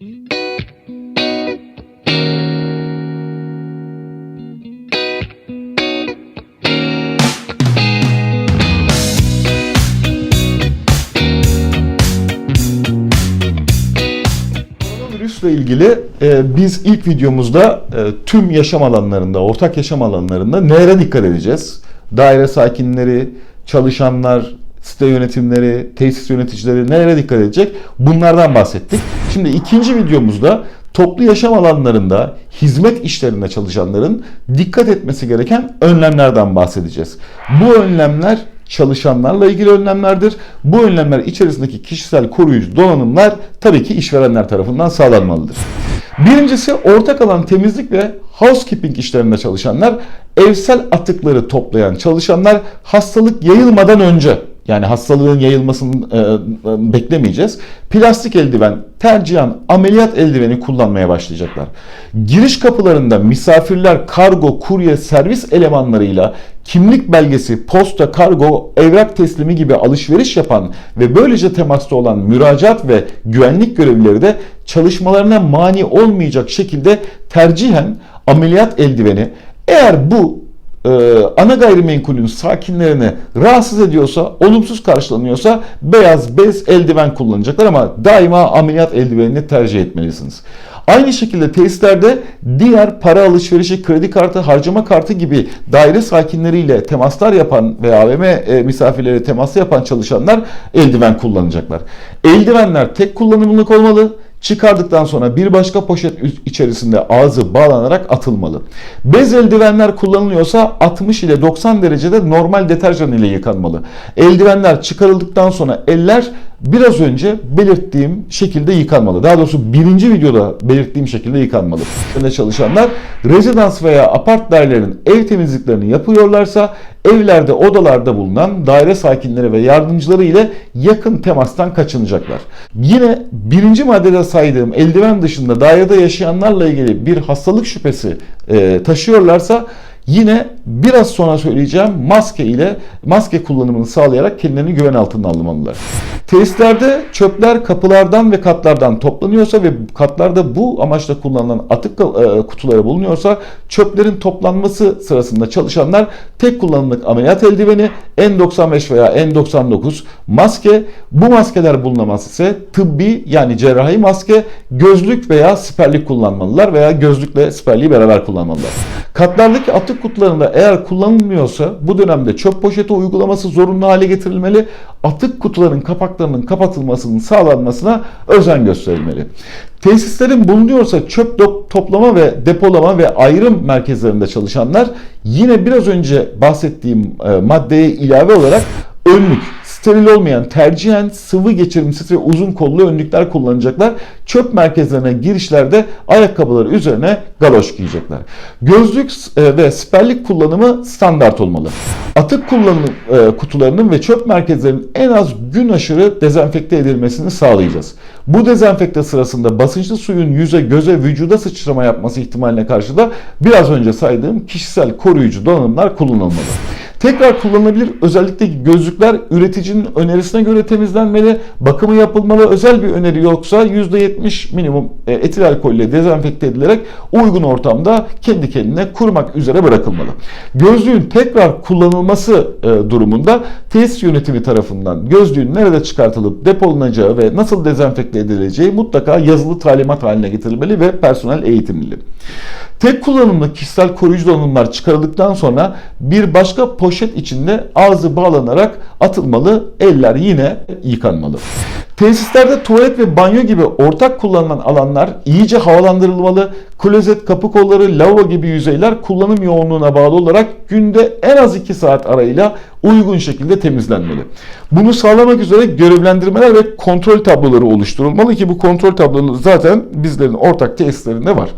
Koronavirüsle ilgili e, biz ilk videomuzda e, tüm yaşam alanlarında, ortak yaşam alanlarında nelere dikkat edeceğiz? Daire sakinleri, çalışanlar, site yönetimleri, tesis yöneticileri nelere dikkat edecek? Bunlardan bahsettik. Şimdi ikinci videomuzda toplu yaşam alanlarında hizmet işlerinde çalışanların dikkat etmesi gereken önlemlerden bahsedeceğiz. Bu önlemler çalışanlarla ilgili önlemlerdir. Bu önlemler içerisindeki kişisel koruyucu donanımlar tabii ki işverenler tarafından sağlanmalıdır. Birincisi ortak alan temizlik ve housekeeping işlerinde çalışanlar, evsel atıkları toplayan çalışanlar hastalık yayılmadan önce yani hastalığın yayılmasını e, e, beklemeyeceğiz. Plastik eldiven, tercihen ameliyat eldiveni kullanmaya başlayacaklar. Giriş kapılarında misafirler kargo, kurye, servis elemanlarıyla kimlik belgesi, posta, kargo, evrak teslimi gibi alışveriş yapan ve böylece temasta olan müracaat ve güvenlik görevlileri de çalışmalarına mani olmayacak şekilde tercihen ameliyat eldiveni eğer bu e, ana gayrimenkulün sakinlerini rahatsız ediyorsa, olumsuz karşılanıyorsa beyaz bez eldiven kullanacaklar ama daima ameliyat eldivenini tercih etmelisiniz. Aynı şekilde tesislerde diğer para alışverişi, kredi kartı, harcama kartı gibi daire sakinleriyle temaslar yapan ve AVM e, misafirleri teması yapan çalışanlar eldiven kullanacaklar. Eldivenler tek kullanımlık olmalı. Çıkardıktan sonra bir başka poşet içerisinde ağzı bağlanarak atılmalı. Bez eldivenler kullanılıyorsa 60 ile 90 derecede normal deterjan ile yıkanmalı. Eldivenler çıkarıldıktan sonra eller biraz önce belirttiğim şekilde yıkanmalı. Daha doğrusu birinci videoda belirttiğim şekilde yıkanmalı. Önde çalışanlar rezidans veya apart dairelerin ev temizliklerini yapıyorlarsa evlerde odalarda bulunan daire sakinleri ve yardımcıları ile yakın temastan kaçınacaklar. Yine birinci maddede saydığım eldiven dışında dairede yaşayanlarla ilgili bir hastalık şüphesi e, taşıyorlarsa Yine biraz sonra söyleyeceğim maske ile maske kullanımını sağlayarak kendilerini güven altına almalılar. Tesislerde çöpler kapılardan ve katlardan toplanıyorsa ve katlarda bu amaçla kullanılan atık e, kutuları bulunuyorsa çöplerin toplanması sırasında çalışanlar tek kullanımlık ameliyat eldiveni, N95 veya N99 maske, bu maskeler bulunamaz ise tıbbi yani cerrahi maske, gözlük veya siperlik kullanmalılar veya gözlükle siperliği beraber kullanmalılar. Katlardaki atık kutularında eğer kullanılmıyorsa bu dönemde çöp poşeti uygulaması zorunlu hale getirilmeli. Atık kutuların kapaklarının kapatılmasının sağlanmasına özen gösterilmeli. Tesislerin bulunuyorsa çöp toplama ve depolama ve ayrım merkezlerinde çalışanlar yine biraz önce bahsettiğim e, maddeye ilave olarak önlük, steril olmayan tercihen sıvı geçirimsiz ve uzun kollu önlükler kullanacaklar. Çöp merkezlerine girişlerde ayakkabıları üzerine galoş giyecekler. Gözlük e, ve siperlik kullanımı standart olmalı. Atık kullanım e, kutularının ve çöp merkezlerinin en az gün aşırı dezenfekte edilmesini sağlayacağız. Bu dezenfekte sırasında basınçlı suyun yüze, göze, vücuda sıçrama yapması ihtimaline karşı da biraz önce saydığım kişisel koruyucu donanımlar kullanılmalı. Tekrar kullanılabilir özellikle gözlükler üreticinin önerisine göre temizlenmeli, bakımı yapılmalı. Özel bir öneri yoksa %70 minimum e, etil alkolle dezenfekte edilerek uygun ortamda kendi kendine kurumak üzere bırakılmalı. Gözlüğün tekrar kullanılması e, durumunda tesis yönetimi tarafından gözlüğün nerede çıkartılıp depolanacağı ve nasıl dezenfekte edileceği mutlaka yazılı talimat haline getirilmeli ve personel eğitimli. Tek kullanımlı kişisel koruyucu donanımlar çıkarıldıktan sonra bir başka poşet içinde ağzı bağlanarak atılmalı, eller yine yıkanmalı. Tesislerde tuvalet ve banyo gibi ortak kullanılan alanlar iyice havalandırılmalı. Klozet, kapı kolları, lavabo gibi yüzeyler kullanım yoğunluğuna bağlı olarak günde en az 2 saat arayla uygun şekilde temizlenmeli. Bunu sağlamak üzere görevlendirmeler ve kontrol tabloları oluşturulmalı ki bu kontrol tabloları zaten bizlerin ortak tesislerinde var.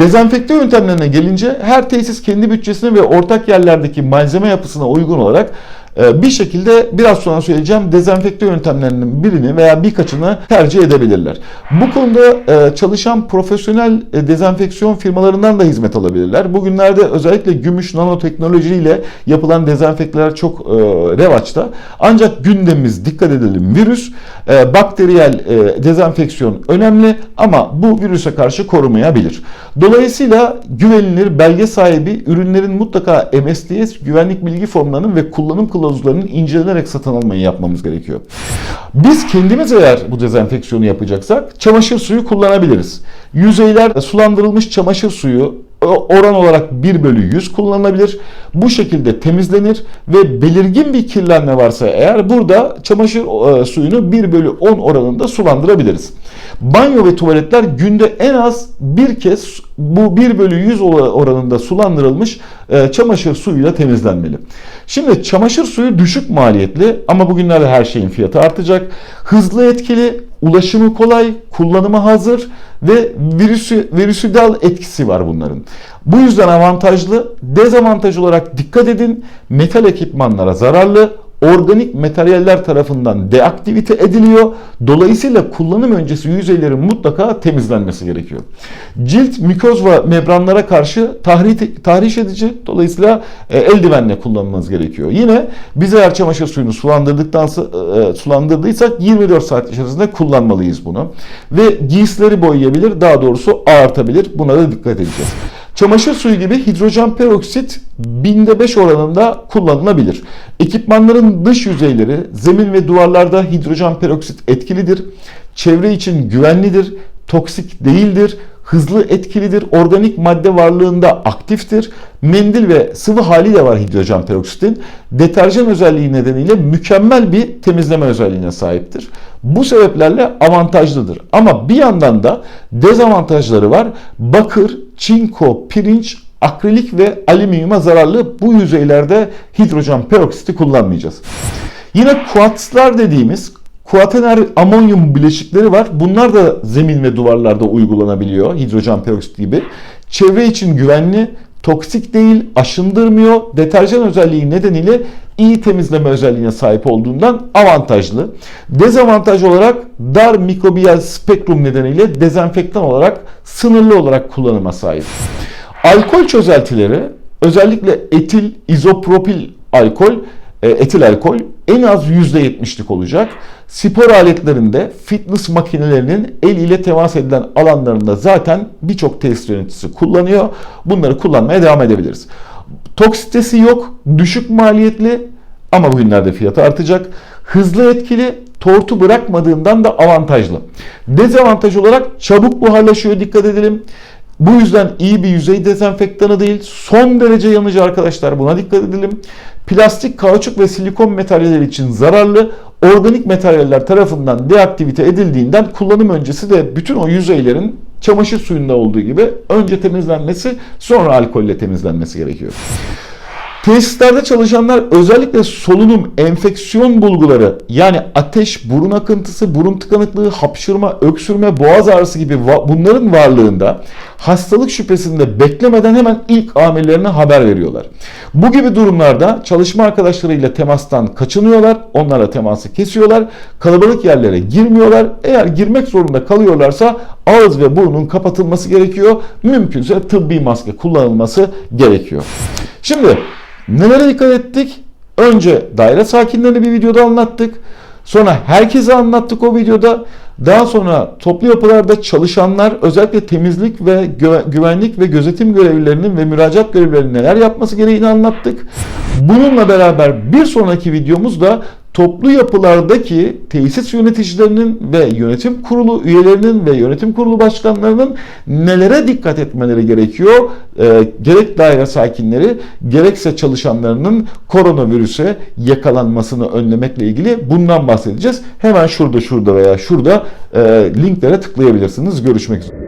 Dezenfekte yöntemlerine gelince her tesis kendi bütçesine ve ortak yerlerdeki malzeme yapısına uygun olarak bir şekilde biraz sonra söyleyeceğim dezenfekte yöntemlerinin birini veya birkaçını tercih edebilirler. Bu konuda e, çalışan profesyonel e, dezenfeksiyon firmalarından da hizmet alabilirler. Bugünlerde özellikle gümüş nanoteknolojiyle yapılan dezenfekteler çok e, revaçta. Ancak gündemimiz dikkat edelim virüs, bakteriyel dezenfeksiyon önemli ama bu virüse karşı korumayabilir. Dolayısıyla güvenilir belge sahibi ürünlerin mutlaka MSDS güvenlik bilgi formlarının ve kullanım kılavuzlarının incelenerek satın almayı yapmamız gerekiyor. Biz kendimiz eğer bu dezenfeksiyonu yapacaksak çamaşır suyu kullanabiliriz. Yüzeyler sulandırılmış çamaşır suyu oran olarak 1 bölü 100 kullanılabilir. Bu şekilde temizlenir ve belirgin bir kirlenme varsa eğer burada çamaşır e, suyunu 1 bölü 10 oranında sulandırabiliriz. Banyo ve tuvaletler günde en az bir kez bu 1 bölü 100 oranında sulandırılmış e, çamaşır suyuyla temizlenmeli. Şimdi çamaşır suyu düşük maliyetli ama bugünlerde her şeyin fiyatı artacak. Hızlı etkili, ulaşımı kolay, kullanımı hazır ve virüsü, virüsüdal etkisi var bunların. Bu yüzden avantajlı. Dezavantaj olarak dikkat edin. Metal ekipmanlara zararlı, organik materyaller tarafından deaktivite ediliyor. Dolayısıyla kullanım öncesi yüzeylerin mutlaka temizlenmesi gerekiyor. Cilt, mikoz ve membranlara karşı tahriş, edici. Dolayısıyla e, eldivenle kullanmanız gerekiyor. Yine biz eğer çamaşır suyunu sulandırdıktan e, sulandırdıysak 24 saat içerisinde kullanmalıyız bunu. Ve giysileri boyayabilir, daha doğrusu ağartabilir. Buna da dikkat edeceğiz. Çamaşır suyu gibi hidrojen peroksit binde 5 oranında kullanılabilir. Ekipmanların dış yüzeyleri, zemin ve duvarlarda hidrojen peroksit etkilidir. Çevre için güvenlidir, toksik değildir, hızlı etkilidir, organik madde varlığında aktiftir. Mendil ve sıvı hali de var hidrojen peroksitin. Deterjan özelliği nedeniyle mükemmel bir temizleme özelliğine sahiptir. Bu sebeplerle avantajlıdır. Ama bir yandan da dezavantajları var. Bakır, çinko, pirinç, akrilik ve alüminyuma zararlı bu yüzeylerde hidrojen peroksiti kullanmayacağız. Yine kuatslar dediğimiz kuatener amonyum bileşikleri var. Bunlar da zemin ve duvarlarda uygulanabiliyor hidrojen peroksit gibi. Çevre için güvenli, toksik değil, aşındırmıyor. Deterjan özelliği nedeniyle iyi temizleme özelliğine sahip olduğundan avantajlı. Dezavantaj olarak dar mikrobiyal spektrum nedeniyle dezenfektan olarak sınırlı olarak kullanıma sahip. Alkol çözeltileri özellikle etil, izopropil alkol, e, etil alkol en az %70'lik olacak. Spor aletlerinde, fitness makinelerinin el ile temas edilen alanlarında zaten birçok test yöneticisi kullanıyor. Bunları kullanmaya devam edebiliriz. Toksitesi yok, düşük maliyetli ama bugünlerde fiyatı artacak. Hızlı etkili, tortu bırakmadığından da avantajlı. Dezavantaj olarak çabuk buharlaşıyor dikkat edelim. Bu yüzden iyi bir yüzey dezenfektanı değil. Son derece yanıcı arkadaşlar buna dikkat edelim. Plastik, kauçuk ve silikon materyaller için zararlı. Organik materyaller tarafından deaktivite edildiğinden kullanım öncesi de bütün o yüzeylerin çamaşır suyunda olduğu gibi önce temizlenmesi sonra alkolle temizlenmesi gerekiyor. Tesislerde çalışanlar özellikle solunum, enfeksiyon bulguları yani ateş, burun akıntısı, burun tıkanıklığı, hapşırma, öksürme, boğaz ağrısı gibi bunların varlığında hastalık şüphesinde beklemeden hemen ilk amirlerine haber veriyorlar. Bu gibi durumlarda çalışma arkadaşlarıyla temastan kaçınıyorlar, onlara teması kesiyorlar, kalabalık yerlere girmiyorlar. Eğer girmek zorunda kalıyorlarsa ağız ve burnun kapatılması gerekiyor. Mümkünse tıbbi maske kullanılması gerekiyor. Şimdi Nelere dikkat ettik? Önce daire sakinlerini bir videoda anlattık. Sonra herkese anlattık o videoda. Daha sonra toplu yapılarda çalışanlar özellikle temizlik ve güvenlik ve gözetim görevlilerinin ve müracaat görevlilerinin neler yapması gereğini anlattık. Bununla beraber bir sonraki videomuzda toplu yapılardaki tesis yöneticilerinin ve yönetim kurulu üyelerinin ve yönetim kurulu başkanlarının nelere dikkat etmeleri gerekiyor? E, gerek daire sakinleri gerekse çalışanlarının koronavirüse yakalanmasını önlemekle ilgili bundan bahsedeceğiz. Hemen şurada şurada veya şurada e, linklere tıklayabilirsiniz. Görüşmek üzere.